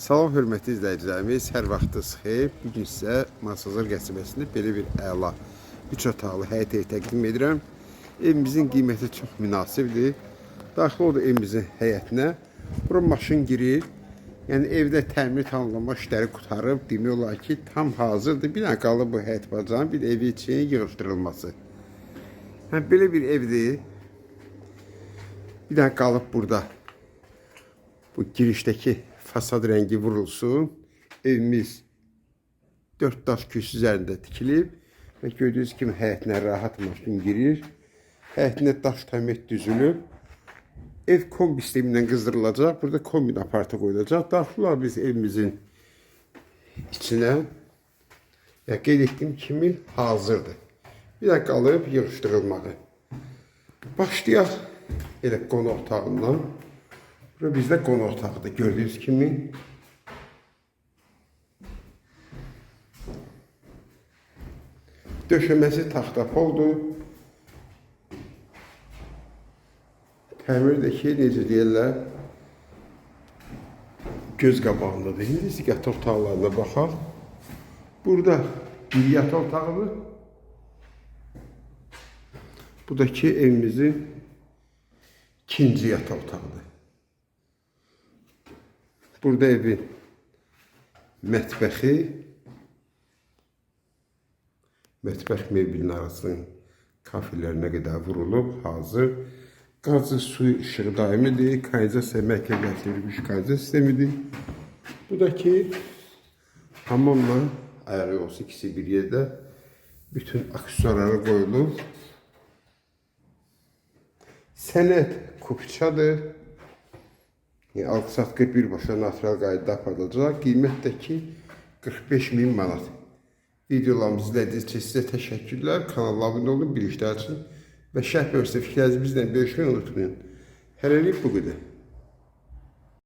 Salam hörmətli izləyicilərimiz, hər vaxtınız xeyir. Bu gün sizə Masazır qəsəbəsində belə bir əla 3 otaqlı həyət evi təqdim edirəm. Evimizin qiyməti çox münasibdir. Daxil oldu evimizin həyətinə. Bura maşın girir. Yəni evdə təmir tamamlama işləri qutarıb, demək olar ki, tam hazırdır. Bir dənə qalıb bu həyət bacanın bir evi üçün yığışdırılması. Hə, belə bir evdir. Bir dənə qalıb burada bu girişdəki fasad rəngi vurulsun. Evimiz 4 daş küs üzərində tikilib və gördüyünüz kimi həyətinə rahat maşın girir. Həyətinə daş təmət düzülüb. Ev kombi sistemindən qızdırılacaq. Burada kombi aparatı qoyulacaq. Daxillər biz evimizin içinə və qeyd etdiyim kimi hazırdır. Bir də qalıb yığışdırılmağı. Başlayaq elə qonaq otağından. Bura bizdə qonaq otağıdır gördüyünüz kimi. Döşəməsi taxta poldur. Təmir də ki, necə deyirlər, göz qabağındadır. İndi isə yataq otaqlarına baxaq. Burada bir yataq otağıdır. Bu da ki, evimizin ikinci yataq otağıdır. Burada evin mətbəxi, mətbəx mebelinin arasının kafelərinə qədər vurulub, hazır. Qazı, su, işığı daimidir. Kanalizasiya mərkəzləşdirilmiş kanalizasiya sistemidir. Bu da ki, hamamla ayağı olsa ikisi bir yerdə bütün aksesuarları qoyulub. Sənət kupçadır. Yəni, alqı-satqı birbaşa natural qaydada aparılacaq. Qiymət də ki, 45 min manat. Videolarımızı izlədiyiniz üçün sizə təşəkkürlər. Kanala abunə olun, bilişlər üçün və şərh bölgəsi fikirlərinizi bizlə bölüşməyi unutmayın. Hələlik bu qədər.